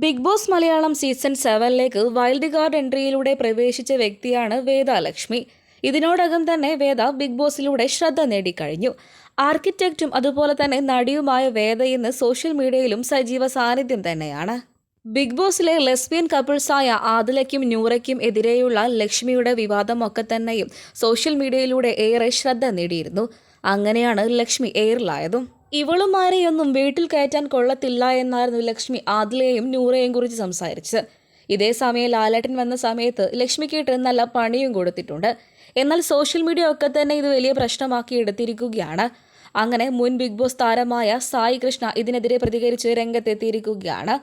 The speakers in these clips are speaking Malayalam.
ബിഗ് ബോസ് മലയാളം സീസൺ സെവനിലേക്ക് വൈൽഡ് കാർഡ് എൻട്രിയിലൂടെ പ്രവേശിച്ച വ്യക്തിയാണ് വേദ ലക്ഷ്മി ഇതിനോടകം തന്നെ വേദ ബിഗ് ബോസിലൂടെ ശ്രദ്ധ നേടിക്കഴിഞ്ഞു. ആർക്കിടെക്റ്റും അതുപോലെ തന്നെ നടിയുമായ വേദ ഇന്ന് സോഷ്യൽ മീഡിയയിലും സജീവ സാന്നിധ്യം തന്നെയാണ്. ബിഗ് ബോസിലെ ലെസ്ബിയൻ കപ്പിൾസായ ആദിലയ്ക്കും നൂറയ്ക്കും എതിരെയുള്ള ലക്ഷ്മിയുടെ വിവാദമൊക്കെ തന്നെയും സോഷ്യൽ മീഡിയയിലൂടെ ഏറെ ശ്രദ്ധ നേടിയിരുന്നു. അങ്ങനെയാണ് ലക്ഷ്മി എയറിലായതും. ഇവളുമാരെയൊന്നും വീട്ടിൽ കയറ്റാൻ കൊള്ളത്തില്ല എന്നായിരുന്നു ലക്ഷ്മി ആദിലയെയും നൂറയെയും കുറിച്ച് സംസാരിച്ചത്. ഇതേ സമയം ലാലേട്ടൻ വന്ന സമയത്ത് ലക്ഷ്മിക്ക് നല്ല പണിയും കൊടുത്തിട്ടുണ്ട്. എന്നാൽ സോഷ്യൽ മീഡിയ ഒക്കെ തന്നെ ഇത് വലിയ പ്രശ്നമാക്കി എടുത്തിരിക്കുകയാണ്. അങ്ങനെ മുൻ ബിഗ് ബോസ് താരമായ സായി കൃഷ്ണ ഇതിനെതിരെ പ്രതികരിച്ച് രംഗത്തെത്തിയിരിക്കുകയാണ്.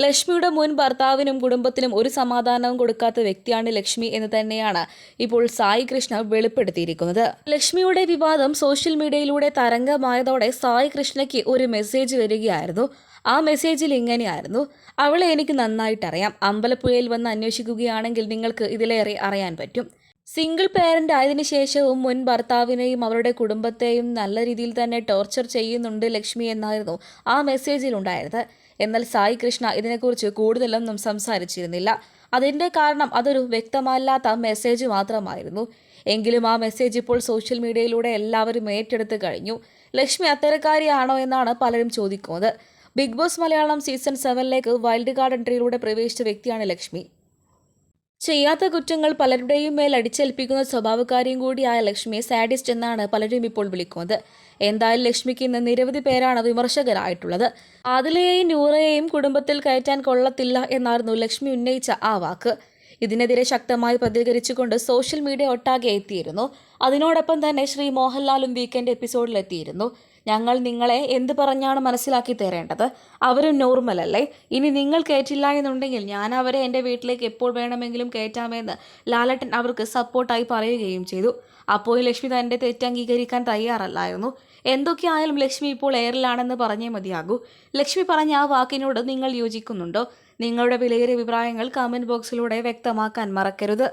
ലക്ഷ്മിയുടെ മുൻ ഭർത്താവിനും കുടുംബത്തിനും ഒരു സമാധാനവും കൊടുക്കാത്ത വ്യക്തിയാണ് ലക്ഷ്മി എന്ന് തന്നെയാണ് ഇപ്പോൾ സായി കൃഷ്ണ വെളിപ്പെടുത്തിയിരിക്കുന്നത്. ലക്ഷ്മിയുടെ വിവാദം സോഷ്യൽ മീഡിയയിലൂടെ തരംഗമായതോടെ സായി കൃഷ്ണയ്ക്ക് ഒരു മെസ്സേജ് വരികയായിരുന്നു. ആ മെസ്സേജിൽ ഇങ്ങനെയായിരുന്നു. അവളെ എനിക്ക് നന്നായിട്ടറിയാം. അമ്പലപ്പുഴയിൽ വന്ന് അന്വേഷിക്കുകയാണെങ്കിൽ നിങ്ങൾക്ക് ഇതിലേറെ അറിയാൻ പറ്റും. സിംഗിൾ പേരന്റ് ആയതിനു ശേഷവും മുൻ ഭർത്താവിനെയും അവരുടെ കുടുംബത്തെയും നല്ല രീതിയിൽ തന്നെ ടോർച്ചർ ചെയ്യുന്നുണ്ട് ലക്ഷ്മി എന്നായിരുന്നു ആ മെസ്സേജിൽ ഉണ്ടായിരുന്നത്. എന്നാൽ സായി കൃഷ്ണ ഇതിനെക്കുറിച്ച് കൂടുതലൊന്നും സംസാരിച്ചിരുന്നില്ല. അതിന്റെ കാരണം അതൊരു വ്യക്തമല്ലാത്ത മെസ്സേജ് മാത്രമായിരുന്നു. എങ്കിലും ആ മെസ്സേജ് ഇപ്പോൾ സോഷ്യൽ മീഡിയയിലൂടെ എല്ലാവരും ഏറ്റെടുത്ത് കഴിഞ്ഞു. ലക്ഷ്മി അത്തരക്കാരിയാണോ എന്നാണ് പലരും ചോദിക്കുന്നത്. ബിഗ് ബോസ് മലയാളം സീസൺ സെവനിലേക്ക് വൈൽഡ് കാർഡ് എൻട്രിയിലൂടെ പ്രവേശിച്ച വ്യക്തിയാണ് ലക്ഷ്മി. ചെയ്യാത്ത കുറ്റങ്ങൾ പലരുടെയും മേൽ അടിച്ചേൽപ്പിക്കുന്ന സ്വഭാവക്കാരിയും കൂടിയായ ലക്ഷ്മിയെ സാഡിസ്റ്റ് എന്നാണ് പലരും ഇപ്പോൾ വിളിക്കുന്നത്. എന്തായാലും ലക്ഷ്മിക്ക് ഇന്ന് നിരവധി പേരാണ് വിമർശകരായിട്ടുള്ളത്. ആദിലയെയും നൂറയെയും കുടുംബത്തിൽ കയറ്റാൻ കൊള്ളത്തില്ല എന്നായിരുന്നു ലക്ഷ്മി ഉന്നയിച്ച ആ വാക്ക്. ഇതിനെതിരെ ശക്തമായി പ്രതികരിച്ചുകൊണ്ട് സോഷ്യൽ മീഡിയ ഒട്ടാകെ എത്തിയിരുന്നു. അതിനോടൊപ്പം തന്നെ ശ്രീ മോഹൻലാലും വീക്കെൻഡ് എപ്പിസോഡിൽ എത്തിയിരുന്നു ഞങ്ങൾ നിങ്ങളെ എന്ത് പറഞ്ഞാണ് മനസ്സിലാക്കി തരേണ്ടത്? അവരും നോർമൽ അല്ലേ? ഇനി നിങ്ങൾ കയറ്റില്ല എന്നുണ്ടെങ്കിൽ ഞാൻ അവരെ എന്റെ വീട്ടിലേക്ക് എപ്പോൾ വേണമെങ്കിലും കയറ്റാമെന്ന് ലാലട്ടൻ അവർക്ക് സപ്പോർട്ടായി പറയുകയും ചെയ്തു. അപ്പോൾ ലക്ഷ്മി തന്റെ തെറ്റ് അംഗീകരിക്കാൻ തയ്യാറല്ലായിരുന്നു. എന്തൊക്കെയായാലും ലക്ഷ്മി ഇപ്പോൾ എയറിലാണെന്ന് പറഞ്ഞേ മതിയാകൂ. ലക്ഷ്മി പറഞ്ഞ ആ വാക്കിനോട് നിങ്ങൾ യോജിക്കുന്നുണ്ടോ? നിങ്ങളുടെ വിലയേറിയ അഭിപ്രായങ്ങൾ കമന്റ് ബോക്സിലൂടെ വ്യക്തമാക്കാൻ മറക്കരുത്.